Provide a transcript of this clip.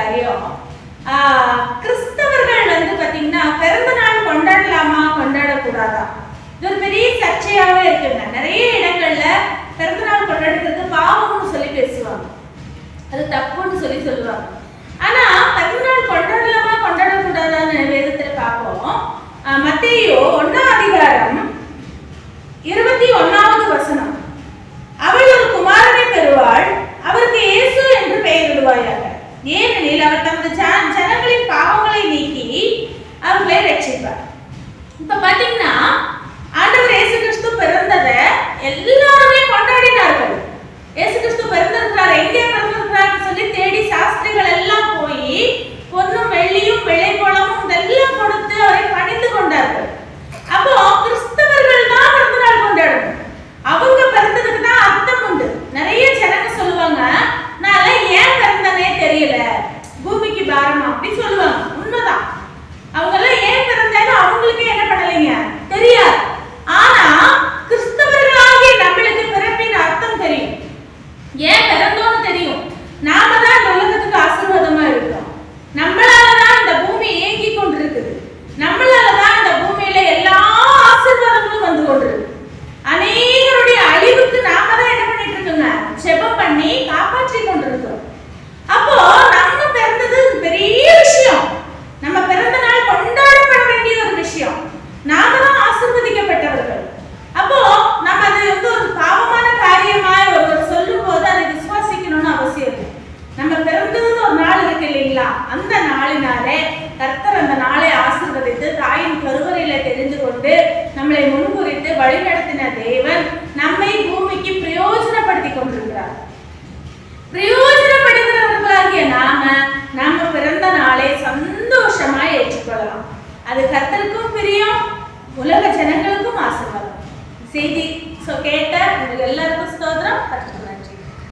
காரியம். கிறிஸ்தவர்கள் வந்து பார்த்தீங்கன்னா பிறந்த நாள் கொண்டாடலாமா கொண்டாடக்கூடாதா? இது ஒரு பெரிய சர்ச்சையாவே இருக்குங்க. நிறைய இடங்கள்ல பிறந்த நாள் கொண்டாடுறது பாவம்னு சொல்லி பேசுவாங்க. அது தப்புன்னு சொல்லி சொல்லுவாங்க. ஆனா பிறந்த நாள் கொண்டாடலாமா கொண்டாடக்கூடாதான்னு வேதத்துல பார்ப்போம். ஆஹ், ஒன்னா ஏனெனில் அவர் தமது ஜன- ஜனங்களின் பாவங்களை நீக்கி அவர்களை ரட்சிப்பார். இப்ப பாத்தீங்கன்னா ஆண்டவர் இயேசு கிறிஸ்து பிறந்ததை எல்லாருமே கொண்டாடினார்கள். இயேசு கிறிஸ்து பிறந்திருக்கிறார். எங்கே பூமிக்கு பாரமா அப்படி சொல்லுவாங்க. உண்மைதான். அவங்க எல்லாம் ஏன் பிறந்த நாளினாலே கர்த்தர் அந்த நாளை ஆசிர்வதித்து தாயின் கருவறையில தெரிந்து கொண்டு நம்மளை முன்குறித்து வழிநடத்தின தேவன் நம்மை பூமிக்கு பிரயோஜனப்படுத்தி கொண்டிருக்கிறார். பிரயோஜனப்படுகிறவர்களாகிய நாம நாம பிறந்த நாளை சந்தோஷமா ஏற்றுக்கொள்ளலாம். அது கர்த்தருக்கும் பிரியம் உலக ஜனங்களுக்கும் ஆசீர்வாதம். செய்தி சொ- கேட்ட உங்களுக்கு எல்லாருக்கும் ஸ்தோத்திரம். கர்த்தர்